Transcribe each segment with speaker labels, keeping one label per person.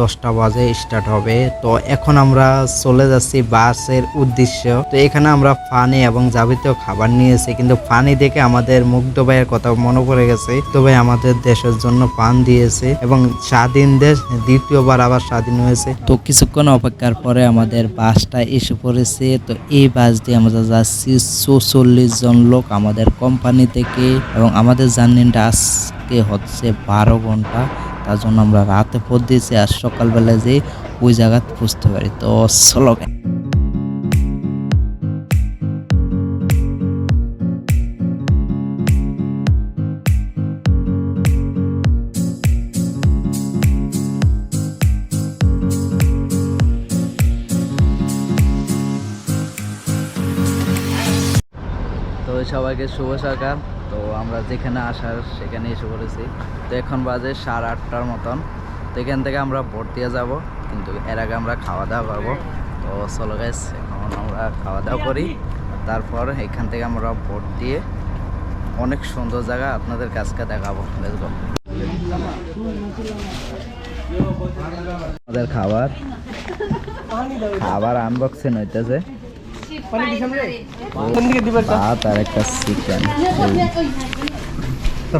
Speaker 1: দশটা বাজে স্টার্ট হবে। তো এখন আমরা চলে যাচ্ছি বাসের উদ্দেশ্য। তো এখানে আমরা ফানি এবং যাবতীয় খাবার নিয়েছি, কিন্তু ফানি দেখে আমাদের মুগ্ধ ভাইয়ের কথা মনে পড়ে গেছে। তো ভাই আমাদের দেশের জন্য পান দিয়েছে এবং স্বাধীন দেশ, দ্বিতীয়বার আবার স্বাধীন হয়েছে। তো কিছুক্ষণ অপেক্ষার পরে আমাদের বাসটা এসে পড়েছে। তো এই বাস দিয়ে আমরা যাচ্ছি, চৌচল্লিশ জন লোক আমাদের কোম্পানি থেকে এবং আমাদের জার্নিটা আজকে হচ্ছে বারো ঘণ্টা। তার জন্য আমরা রাতে পথ দিয়েছি আর সকালবেলা যে ওই জায়গা বুঝতে পারি। তো চলো সবাইকে শুভ সকাল। তো আমরা যেখানে আসার সেখানে এসে পড়েছি। তো এখন বাজে সাড়ে আটটার মতন। তো এখান থেকে আমরা ভোট দিয়ে যাব, কিন্তু এর আগে আমরা খাওয়া দাওয়া করব। তো চলো গাইস এখন আমরা খাওয়া দাওয়া করি। তারপর এখান থেকে আমরা ভোট দিয়ে অনেক সুন্দর জায়গা আপনাদের কাছকে দেখাবো। Go. আমাদের খাবার। খাবার আনবক্সিং হইতেছে। ভাত আর একটা চিকেন।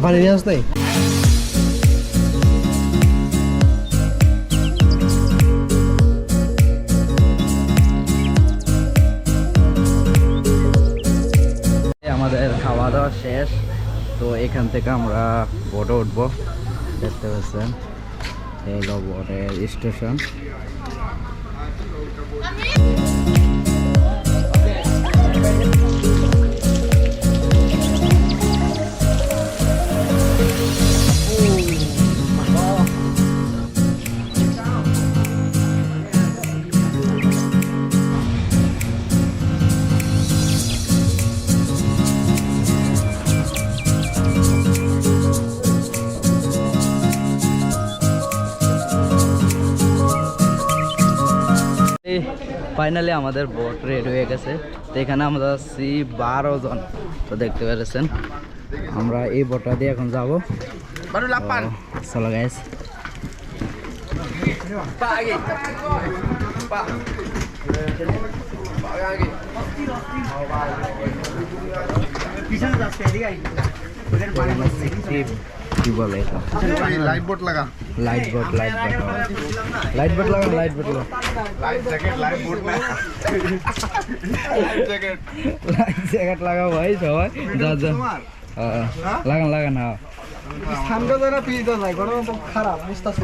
Speaker 2: পানি নিয়ে আসতে
Speaker 1: আমাদের খাওয়া দাওয়া শেষ। তো এখান থেকে আমরা বোটে উঠবো। দেখতে পাচ্ছেন এই হলো বোটের স্টেশন Thank you. ফাইনালি আমাদের বোট রেডি হয়ে গেছে। তো এখানে আমরা আছি বারো জন। তো দেখতে পেরেছেন আমরা এই বোটটা দিয়ে এখন যাব। চলো গাইস কি বলে এটা।
Speaker 2: লাইট বোর্ড লাগা
Speaker 1: light boat light boat light boat লাগা লাইট বোট লাগা
Speaker 2: light jacket light board light jacket
Speaker 1: light jacket লাগা ভাই সবাই। যা যা। লাগান লাগান হ্যাঁ।
Speaker 2: ঠান্ডা জানা পিয়ে দাও না। গরম তো খারাপ বুঝতাছি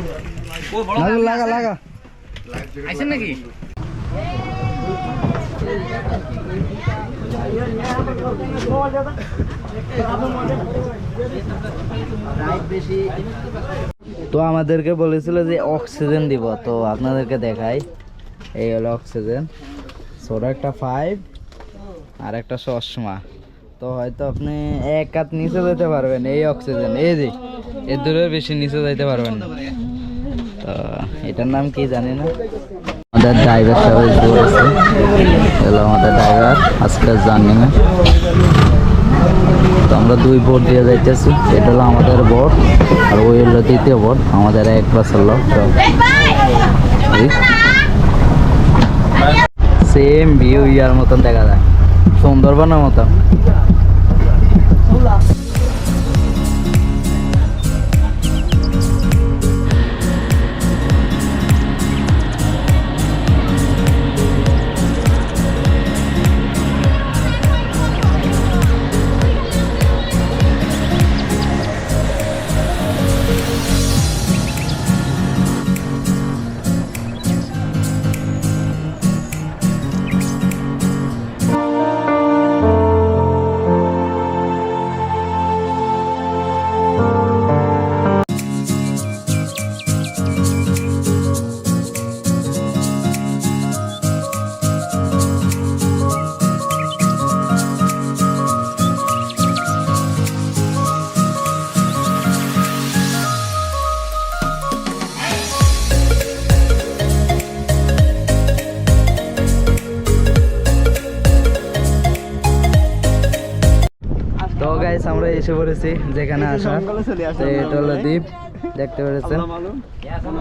Speaker 1: লাগা লাগা লাগা
Speaker 2: আইছেন নাকি?
Speaker 1: তো আমাদেরকে বলেছিল যে অক্সিজেন দিব, তো আপনাদেরকে দেখাই। এই হলো অক্সিজেন। ছোট একটা ফাইভ আর একটা চশমা। তো হয়তো আপনি এক হাত নিচে যেতে পারবেন এই অক্সিজেন। এই যে, এর দূরের বেশি নিচে যাইতে পারবেন না। তো এটার নাম কি জানি না। আমাদের ড্রাইভার সবাই আমাদের ড্রাইভার আজকে জার্নিং তো আমরা দুই বোট দিয়ে যাইতেছি। এটা হলো আমাদের বোট আর ওই হলো দ্বিতীয় বোট আমাদের এক বছর লোক সেম ভিউ ইয়ার মতন দেখা যায়, সুন্দরবনের মতন। পড়েছি যেখানে আসা এটা হলো দ্বীপ দেখতে পেরেছেন।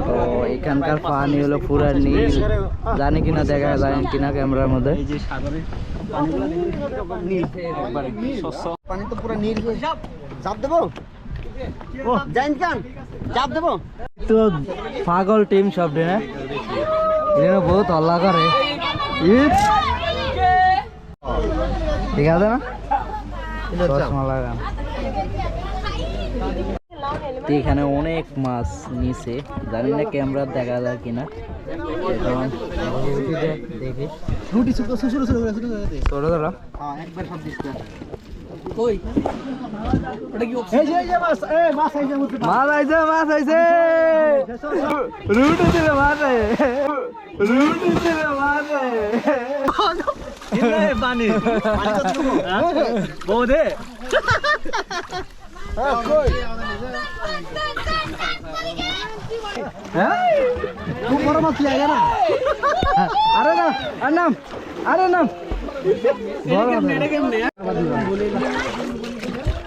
Speaker 1: তো এখানকার পানি হলো পুরা নীল। জানি কিনা দেখা যায় কিনা ক্যামেরার মধ্যে।
Speaker 3: পানি তো পুরো নীল চাপ দেবো? ও চাপ দেবো?
Speaker 1: তো পাগল টিম সব দিনে এখানে বহুত হল্লা করে। ঠিক আছে না? চশমা লাগান। তো এখানে অনেক মাছ নিচে জানি না ক্যামেরা দেখা যায় কিনা। এখন দেখি।
Speaker 3: রুটি ছোট ছোট। ছোট ছোট ছোট
Speaker 1: ছোট ছোট
Speaker 3: একবার সব দিচ্ছে কই? ওটা কি এই যে এই যে মাছ এই মাছ এই যে
Speaker 1: মাছ আইছে মাছ আইছে। রুটি দিলে মাছ আইছে। রুটি দিলে মাছ আইছে।
Speaker 3: পানি বৌদে কই
Speaker 1: হ্যাঁ
Speaker 3: খুব বড় মাছ লাগে না
Speaker 1: আরে না আর নাম আরে নাম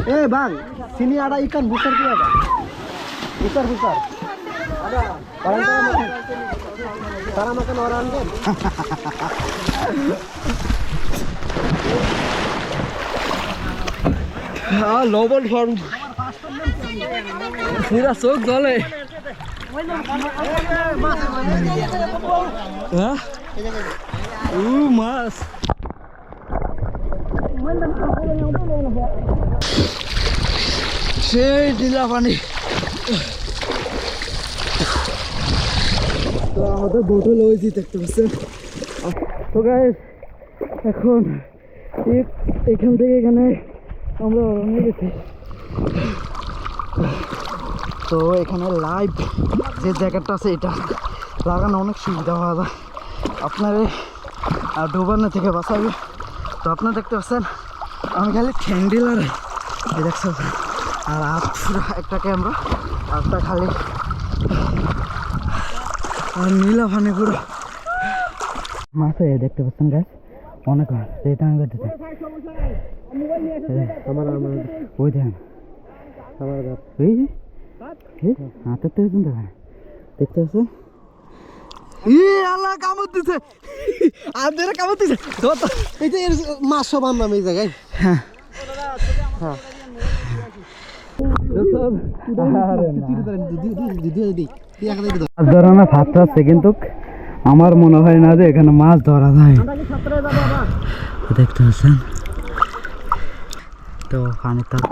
Speaker 3: এ বাং সিনি আড়া ইকান বুসার কি আড়া বুসার বুসার আড়া পারান্তা তারা মাকান ওরা আনবেন
Speaker 1: হ্যাঁ হ্যাঁ? মাছ। সেই নীলা পানি। তো আমাদের বোটে লয়েছি দেখতে পাচ্ছেন। তো গাইস এখন এখান থেকে এখানে আমরা রওনা গেছি তো এখানে লাইভ যে জ্যাকেটটা আছে, এটা লাগানো অনেক সুবিধা পাওয়া যায়। আপনার ডোবানো থেকে বাঁচাবে। তো আপনারা দেখতে পাচ্ছেন, আমি খালি ঠ্যান্ডিল আর দেখছ আর একটা ক্যামেরা হাতটা খালি আর নীলা পানি পুরো মাছ এই দেখতে পাচ্ছেন গাছ অনেক এইটা আমি করতে
Speaker 3: আমার আমার
Speaker 1: ওই দেখেন।
Speaker 3: আমার
Speaker 1: এই এই হাতের তো কিন্তু দেখতে পাচ্ছেন? ই আল্লাহ কামড় দিছে। আদের কামড় দিছে।
Speaker 3: এই যে মাছ সব আনলাম এই জায়গায়।
Speaker 1: হ্যাঁ। আরে না। মাছ ধরা না আছে কিন্তু আমার মনে হয় না যে এখানে মাছ ধরা যায়। দেখতে পাচ্ছেন? তো পানির তাল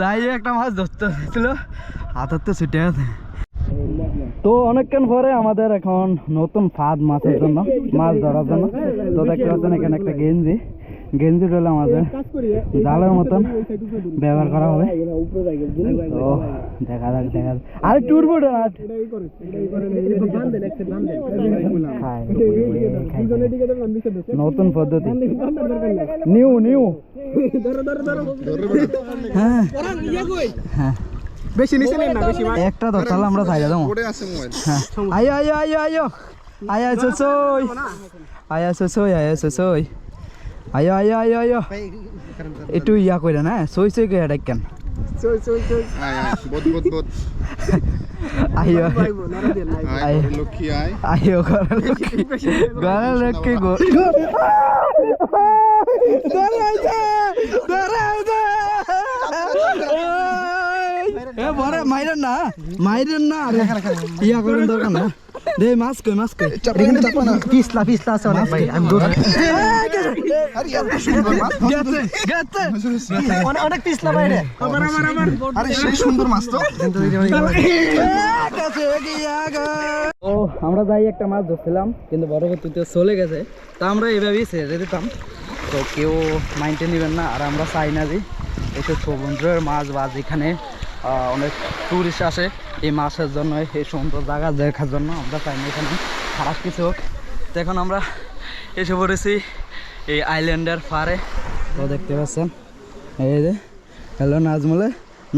Speaker 1: যাই একটা মাছ ধরতে ছিল হাতের তো ছুটে গেছে। তো অনেকক্ষণ পরে আমাদের এখন নতুন ফাঁদ মাছের জন্য, মাছ ধরার জন্য। তো দেখতে পাচ্ছেন এখানে একটা গেঞ্জি। গেঞ্জি রইলে আমাদের জালের মতন ব্যবহার করা হবে তো দেখা যাক দেখা যাক আরে খাই, খাই। নতুন পদ্ধতি নিউ নিউ হ্যাঁ হ্যাঁ
Speaker 3: বেশি নিচে না বেশি
Speaker 1: একটা ধরতাল আমরা
Speaker 2: মোবাইল
Speaker 1: হ্যাঁ আয়ো আয়ো আয়ো আয়ো আয়ো সসই আয়ো সসই আয়ো সসই আয়ো আয়ো আয়ো আয়ো একটু ইয়া কইরা না সই সই কইরা।
Speaker 2: বড় লক্ষ্মী আয়
Speaker 1: আয়ো ঘরের লক্ষ্মী ঘরের লক্ষ্মী গো ধরাইছে ধরাইছে এ বড় মাইরেন না মাইরেন না আরে ইয়া করেন দরকার না। দে মাছ কই মাছ কই
Speaker 3: পিছলা পিছলা আছে অনেক ভাই আমি দূর।
Speaker 2: আরে এত সুন্দর মাছ।
Speaker 1: গেছে গেছে।
Speaker 3: অনেক অনেক পিছলা ভাই রে। আমার আমার আমার
Speaker 2: আরে সেই সুন্দর মাছ তো।
Speaker 1: ও আমরা যাই একটা মাছ ধরছিলাম কিন্তু পরবর্তীতে চলে গেছে। তা আমরা এভাবেই ছেড়ে দিতাম। তো কেউ মাইন্ডে নেবেন না আর আমরা চাই না যে একটু সমুদ্রের মাছ বা যেখানে অনেক টুরিস্ট আসে এই মাছের জন্য এই সুন্দর জায়গা দেখার জন্য। আমরা চাই না এখানে খারাপ কিছু হোক। তো এখন আমরা এসে পড়েছি এই আইল্যান্ডের পারে তো দেখতে পাচ্ছেন এই যে হ্যালো নাজমুলে।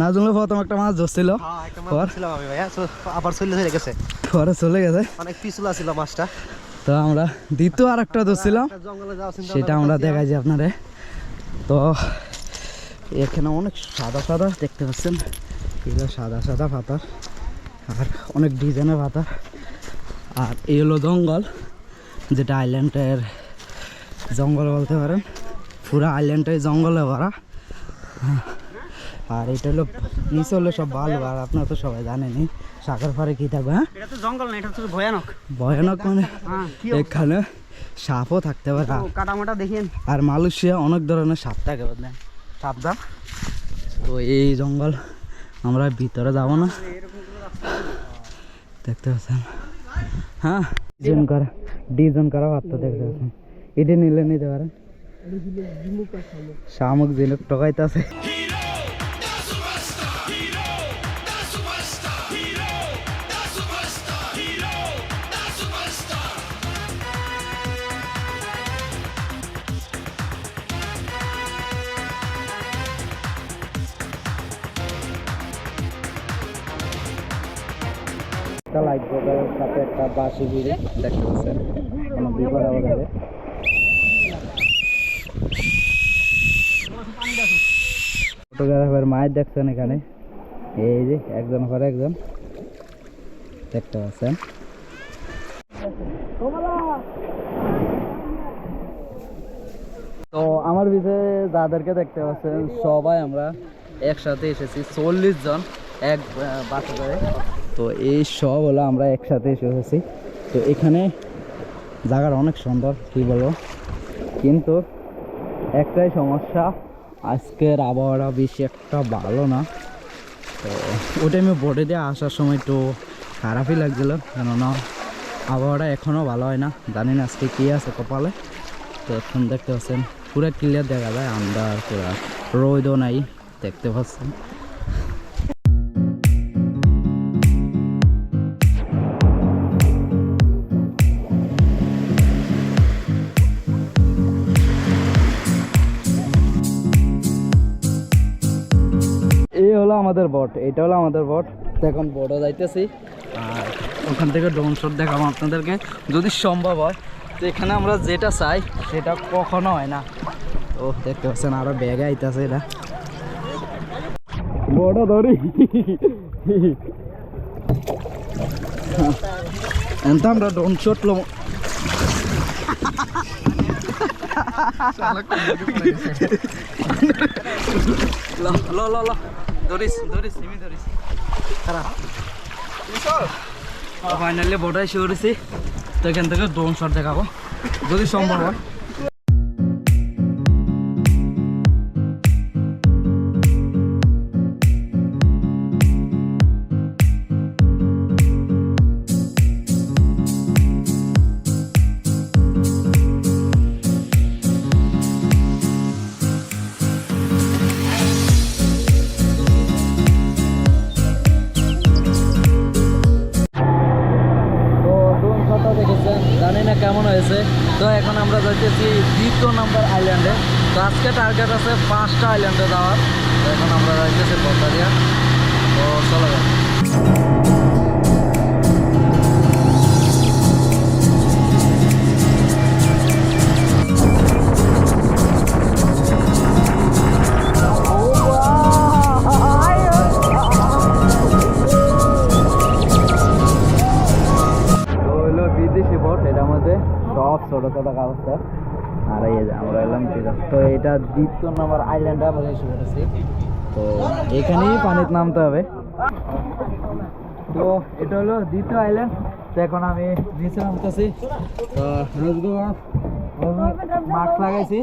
Speaker 1: নাজমুলে প্রথম একটা মাছ ধরছিল।
Speaker 3: হ্যাঁ ভাইয়া আবার চলে গেছে।
Speaker 1: পরে চলে গেছে।
Speaker 3: অনেক পিছলা ছিল মাছটা।
Speaker 1: তো আমরা দ্বিতীয় আর একটা ধরছিলাম
Speaker 3: জঙ্গলে
Speaker 1: সেটা আমরা দেখাইছি আপনারে। তো এখানে অনেক সাদা সাদা দেখতে পাচ্ছেন। এগুলো সাদা সাদা পাথর আর অনেক ডিজাইনের পাথর আর এই হলো জঙ্গল যেটা আইল্যান্ডের জঙ্গল বলতে পারেন। পুরো আইল্যান্ডটাই জঙ্গলে ভরা। আর এটা হলো নিচে হলো সব বালু আর আপনারা তো সবাই জানেনই সাগর পারে কী থাকবে হ্যাঁ?
Speaker 3: এটা তো জঙ্গল না এটা তো ভয়ানক।
Speaker 1: ভয়ানক মানে
Speaker 3: হ্যাঁ
Speaker 1: এখানে সাপও থাকতে পারে। আর
Speaker 3: কাটামাটা দেখেন।
Speaker 1: আর মালয়েশিয়া অনেক ধরনের সাপ থাকে বুঝলেন? সাবধান তো এই জঙ্গল আমরা ভিতরে যাব না। দেখতে পাচ্ছেন? হ্যাঁ? ডিজন করা ডিজন করা ভাবতো দেখতে পাচ্ছেন। এটি নিলে নিতে পারেন। শামুক জিনুক টকাইতে আছে। একটা লাইট সাথে একটা দেখতে পাচ্ছেন। কোনো বিপদ আপদ হবে ফটোগ্রাফার মায়ের দেখছেন এখানে। এই যে, একজন পরে একজন। দেখতে পাচ্ছেন। তো আমার বিষয়ে যাদেরকে দেখতে পাচ্ছেন, সবাই আমরা একসাথে এসেছি। চল্লিশ জন এক করে। তো এই সব হলো আমরা একসাথে এসে তো এখানে জায়গাটা অনেক সুন্দর, কী বলব? কিন্তু একটাই সমস্যা, আজকের আবহাওয়াটা বেশি একটা ভালো না। তো ওটা আমি বোটে দিয়ে আসার সময় একটু খারাপই লাগছিল, কেননা আবহাওয়াটা এখনও ভালো হয় না। জানি না আজকে কী আছে কপালে। তো এখন দেখতে পাচ্ছেন, পুরো ক্লিয়ার দেখা যায় আমরা পুরা রোদও নাই, দেখতে পাচ্ছেন। হলো আমাদের বট এটা হলো আমাদের বট এখন বটও যাইতেছি। আর ওখান থেকে ড্রোন শট দেখাবো আপনাদেরকে। যদি সম্ভব হয় তো এখানে আমরা যেটা চাই সেটা কখনো হয় না। তো দেখতে পাচ্ছেন আরও ব্যাগে আইতেছে এটা বড় ধরি ఎంత আমরা ড্রোন শট লো লো লো লো লো। ধরিস ধরিস এমনি ধরিস। খারাপ। ফাইনালি বটাই শুরু তো এখান থেকে ড্রোন শট দেখাবো। যদি সম্ভব হয়। পাঁচটা আইল্যান্ডে যাওয়ার আমরা এলাম। তো এটা দ্বিতীয় নাম্বার আইল্যান্ডে আমরা এসে পড়েছি তো এখানেই পানিতে নামতে হবে। তো এটা হলো দ্বিতীয় আইল্যান্ড তো এখন আমি নিচে নামতেছি। তো রোজগো মাস্ক লাগাইছি।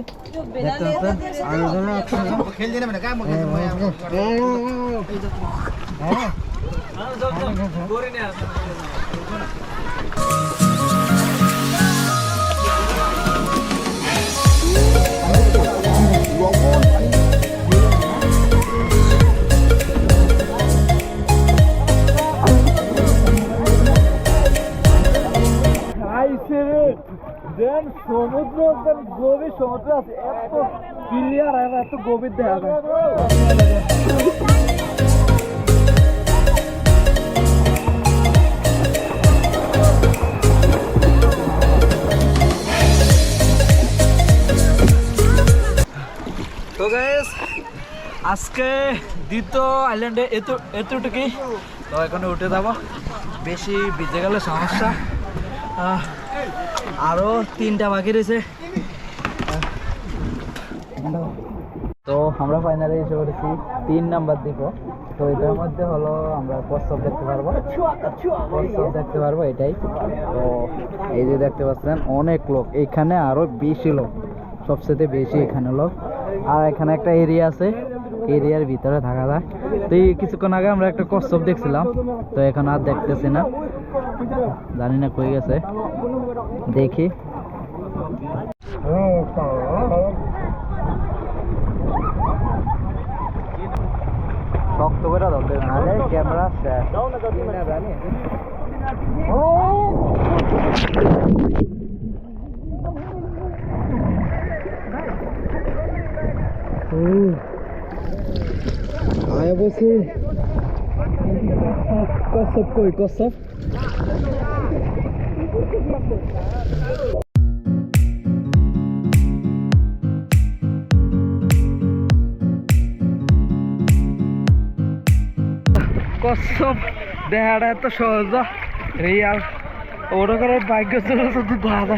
Speaker 1: সমুদ্র একদম গভীর সমুদ্র ক্লিয়ার আর এত গভীর দেখা যায় আজকে দ্বিতীয় আইল্যান্ডে এত এতটুকুই। তো এখানে উঠে যাব। বেশি ভিজে গেলে সমস্যা। আহ, আরও তিনটা বাকি রয়েছে। তো আমরা ফাইনালি এসে করেছি তিন নাম্বার দ্বীপ তো এটার মধ্যে হলো আমরা প্রস্তাব দেখতে পারব। প্রস্তাব দেখতে পারব এটাই। তো এই যে দেখতে পাচ্ছেন অনেক লোক। এখানে আরও বেশি লোক। সবচেয়ে বেশি এখানে লোক। আর এখানে একটা এরিয়া আছে। এরিয়ার ভিতরে থাকা যায়। তো এই কিছুক্ষণ আগে আমরা একটা কচ্ছপ দেখছিলাম তো এখন আর দেখতেছি না। জানি না কই গেছে। দেখি। শক্ত করে ধরতে নাহলে ক্যামেরা শেষ। বসে কসব কই কসব কসব দেখাটা এত সহজ রিয়াল ওরা করে ভাগ্য চলে শুধু বাধা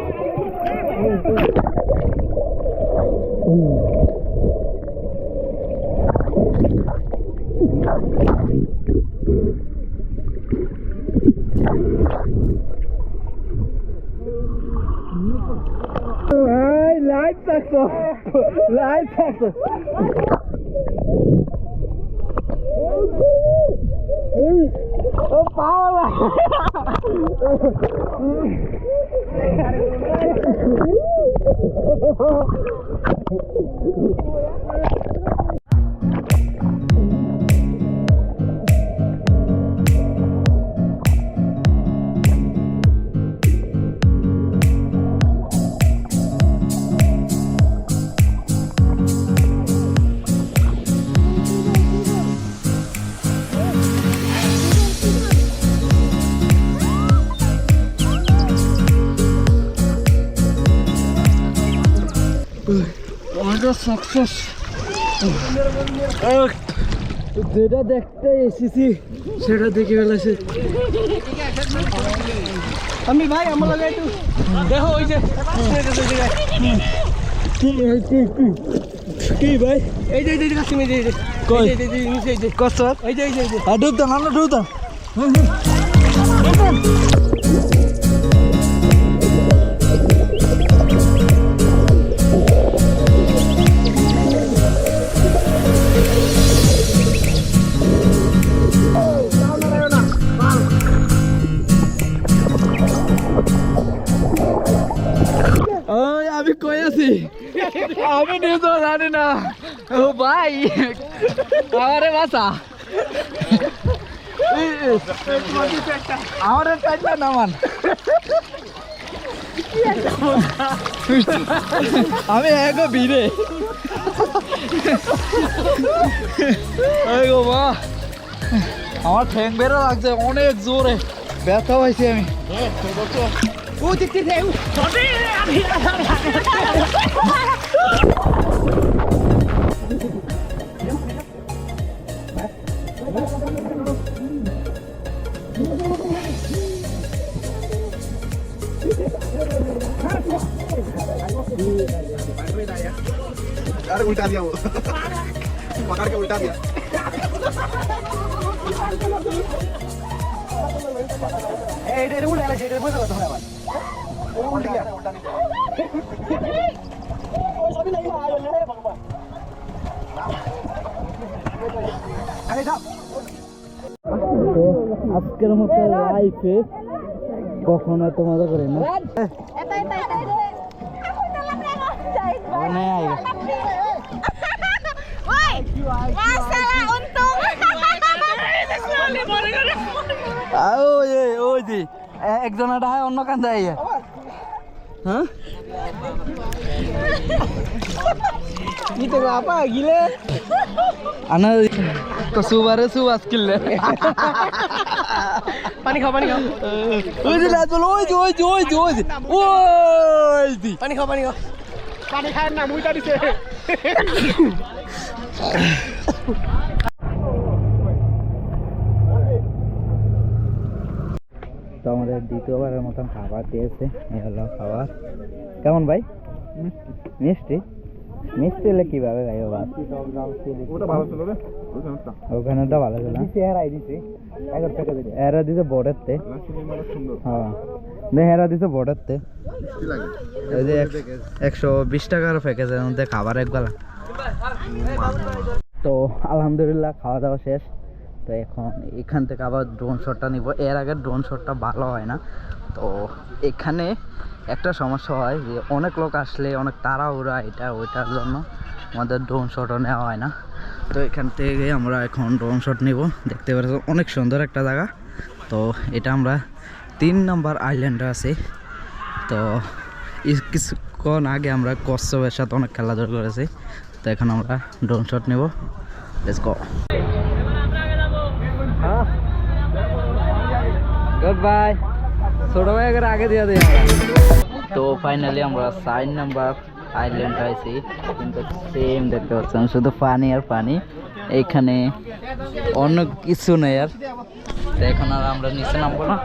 Speaker 1: লাইট থাকতো ও পাওয়া Oh, yeah. সাকসেস। যেটা দেখতে এসেছি সেটা দেখে ফেলেছি আমি ভাই আমার লাগে একটু দেখো ওই যে কি ভাই? এই যে এই যে এই যে এই যে এই যে কষ্ট এই যে। এই যে আর ডুব দাও না ডুব দাও। ও ভাই আরে বাসা আমার টাইটা নামান আমি এক ভিড়ে। এই গো মা। আমার ঠ্যাং বেরো লাগছে অনেক জোরে। ব্যথা পাইছি আমি। ও দেখতে
Speaker 2: अरे उल्टा दिया वो पकड़ के उल्टा दिया
Speaker 1: তো আজকের মতো লাইফে কখনো এত মজা করি না একজন এটা হয় অন্য কান যায় হ্যাঁ? কি তো আপা গিলে। আনা তো সুবারে সুবাস কিলে
Speaker 3: পানি খাও পানি খাও।
Speaker 1: ওই যে লাজ বল ওই যে ওই যে ওই যে ওই যে ওই যে।
Speaker 3: পানি খাও পানি খাও। পানি খায় না মুইটা দিছে।
Speaker 1: আমাদের দ্বিতীয়বারের মতন খাবার দিয়েছে এই হলো খাবার। কেমন ভাই? মিষ্টি। মিষ্টি হলে কীভাবে
Speaker 2: ওই সমস্যা
Speaker 1: ওখানে তো ভালো ছিল। এরা দিছে। বোর্ডেরতে হ্যাঁ। দেখ এরা দিছে বোর্ডেরতে এই যে একশো বিশ টাকার প্যাকেজের মধ্যে খাবার একবেলা। তো আলহামদুলিল্লাহ খাওয়া দাওয়া শেষ। তো এখন এখান থেকে আবার ড্রোন শটটা নিব। এর আগে ড্রোন শটটা ভালো হয় না। তো এখানে একটা সমস্যা হয় যে অনেক লোক আসলে অনেক তাড়াহুড়া এটা ওইটার জন্য আমাদের ড্রোন শটও নেওয়া হয় না। তো এখান থেকে আমরা এখন ড্রোন শট নিব। দেখতে পাচ্ছি অনেক সুন্দর একটা জায়গা। তো এটা আমরা তিন নম্বর আইল্যান্ডে আছি। তো কিছুক্ষণ আগে আমরা কচ্ছপের সাথে অনেক খেলাধুলা করেছি। তো এখন আমরা ড্রোন শট নেব। লেটস গো গুড ছোট ভাই আগে দিয়ে তো ফাইনালি আমরা সাইন নাম্বার আইল্যান্ড আইছি, কিন্তু সেম দেখতে পাচ্ছেন শুধু পানি আর পানি এইখানে অন্য কিছু নেই আর। তো এখন আর আমরা নিচে নামবো না।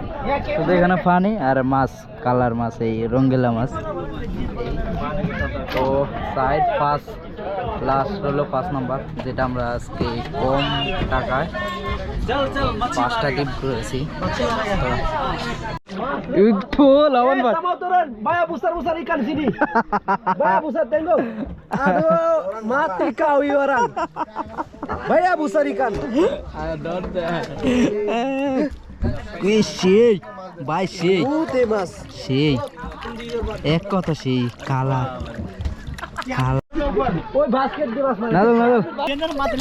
Speaker 1: শুধু এখানে পানি আর মাছ, কালার মাছ, এই রঙ্গিলা মাছ। তো সাইড পাঁচ লাস্ট হলো পাঁচ নাম্বার যেটা আমরা আজকে কম টাকায় পাঁচটা টিপ করেছি তো লবণ
Speaker 3: motoran baya besar besar ikan sini baya besar tengok aduh mati kau
Speaker 1: সেই ভাই সেই সেই এক কথা সেই কালা কালা নাদল নাদল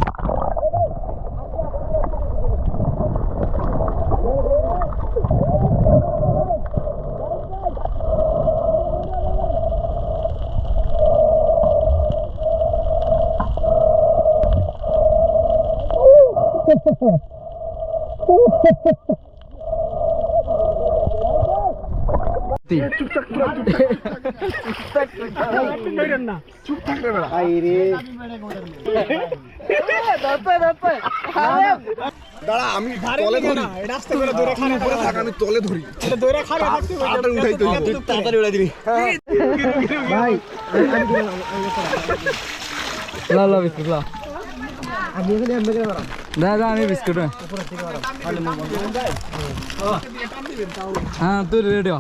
Speaker 2: দাঁড়া আমি তলে ধরি। রাস্তা করে দৌড়ে খানে উপরে থাক আমি তলে ধরি। দৌড়ে খানে তাড়াতাড়ি উঠাই তো। তাড়াতাড়ি উঠাই দিবি।
Speaker 1: ল ল দা আমি বিস্কুট। হ্যাঁ তুই রেডি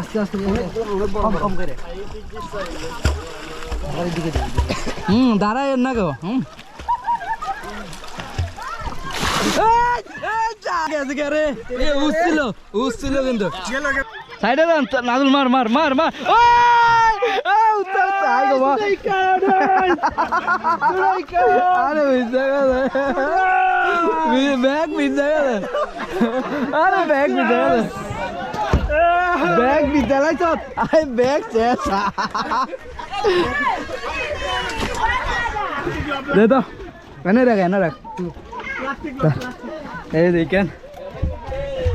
Speaker 1: আস্তে আস্তে কম কম করে হুম। দাঁড়ায় না গো হুম উঠছিল উঠছিল কিন্তু। সাইডে দেন নাজুল মার মার মার মার! আই গো। আরে মিথ্যা কথা। ব্যাগ মিথ্যা কথা। আরে, ব্যাগ মিথ্যা কথা। ব্যাগ মিথ্যা লাগছ আরে, ব্যাগ শেষ দে তো এনে রাখ এনে রাখ এই দেখেন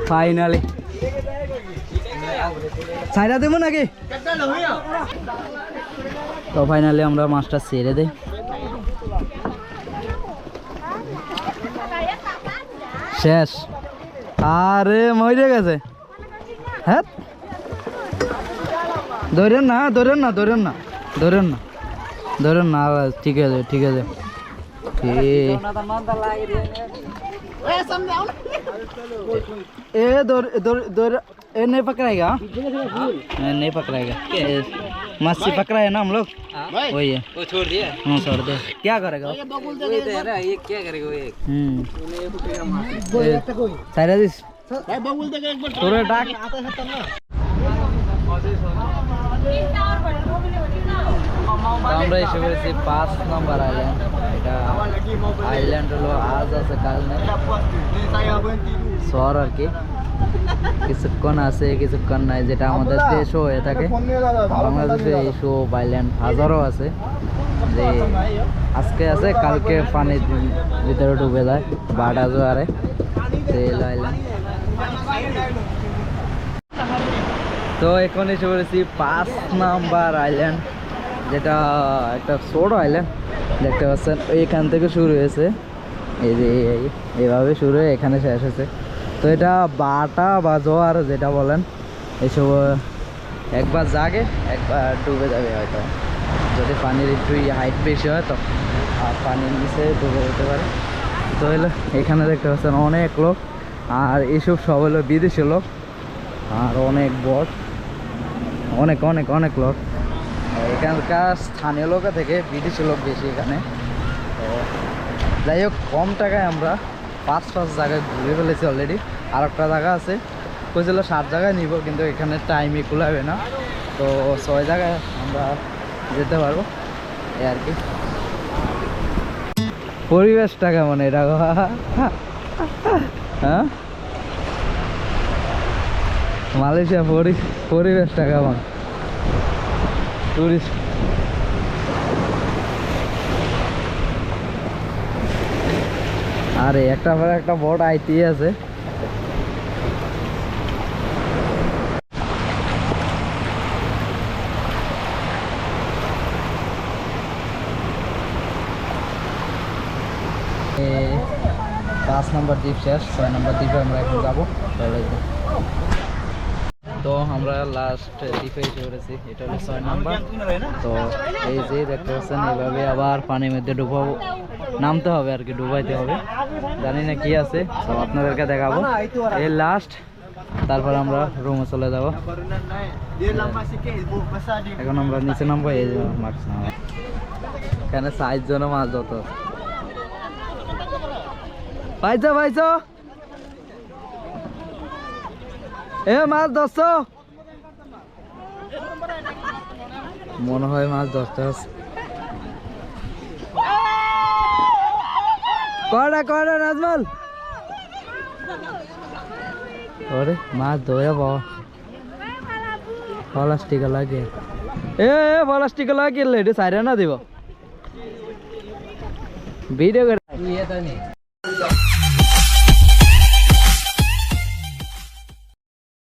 Speaker 1: ফাইনালি ছাইরা দেবো নাকি তো ফাইনালি আমরা মাছটা ছেড়ে দেই শেষ আরে মরে গেছে হ্যাঁ ধরেন না ধরেন না ধরেন না ধরেন না ধরুন না ঠিক আছে ঠিক আছে ঠিক ए दौर दौर दौर ए नहीं पकड़ाएगा ए, नहीं पकड़ाएगा ए, मच्छी पकड़ा है ना हम लोग वही है वो छोड़ दिया हाँ छोड़ दे क्या करेगा वो?
Speaker 3: ये क्या करेगा वो एक
Speaker 1: हम्म साइरा दिस তোরে ডাক আমরা এসে পড়েছি পাঁচ নম্বর আইল্যান্ড এটা আইল্যান্ড হলো আজ আছে কাল নেই শহর আর কি কিছুক্ষণ আছে কিছুক্ষণ নাই যেটা আমাদের দেশও হয়ে থাকে। বাংলাদেশে এই সব আইল্যান্ড হাজারও আছে। যে আজকে আছে কালকে পানির ভিতরে ডুবে যায় বাটা জোয়ারে। তো এখন এসে পড়েছি পাঁচ নাম্বার আইল্যান্ড যেটা একটা ছোট আইল্যান্ড দেখতে পাচ্ছেন এইখান থেকে শুরু হয়েছে। এই যে এই- এইভাবে শুরু হয়ে এখানে শেষ হয়েছে। তো এটা বাটা বা জোয়ার যেটা বলেন, এসব একবার জাগে, একবার ডুবে যাবে হয়তো। যদি পানির একটু হাইট বেশি হয় তো, আর পানির নিচে ডুবে যেতে পারে। তো এখানে দেখতে পাচ্ছেন অনেক লোক, আর এসব সব হলো বিদেশি লোক, আর অনেক বট অনেক অনেক অনেক লোক। এখানকার স্থানীয় লোক থেকে বিদেশি লোক বেশি এখানে। তো যাই হোক, কম টাকায় আমরা পাঁচ পাঁচ জায়গায় ঘুরে ফেলেছি অলরেডি আর একটা জায়গা আছে। কইছিল সাত জায়গায় নিব, কিন্তু এখানে টাইমই কুলাবে না। তো ছয় জায়গায় আমরা যেতে পারব। এই আর কি। পরিবেশটা কেমন এটা? হ্যাঁ? মালয়েশিয়া পরিবেশটা কেমন? টুরিস্ট আরে একটা পরে একটা বড় আইটি আছে। এ, পাঁচ নম্বর দ্বীপ শেষ ছয় নম্বর দ্বীপে আমরা এখন যাব। তাহলে তো আমরা লাস্ট দ্বীপে এসে পড়েছি এটা হলো ছয় নম্বর। তো এই যে দেখতে পাচ্ছেন এইভাবে আবার পানির মধ্যে ডুবাবো নামতে হবে আর কি, ডুবাইতে হবে। জানি না কি আছে তো আপনাদেরকে দেখাবো। এই লাস্ট তারপর আমরা রুমে চলে যাব। এখন আমরা নিচে নামবো, এই মাছ এখানে সাইজ জন মাছ যত। পাইছো পাইছো? এ মাছ ধরছো? মনে হয় মাছ ধরতে আছে কড়া, নাজমাল। ওরে মাছ ধরে বাবা। প্লাস্টিক লাগে এ প্লাস্টিক লাগিয়ে এটা সাইরে না দিব। ভিডিও করে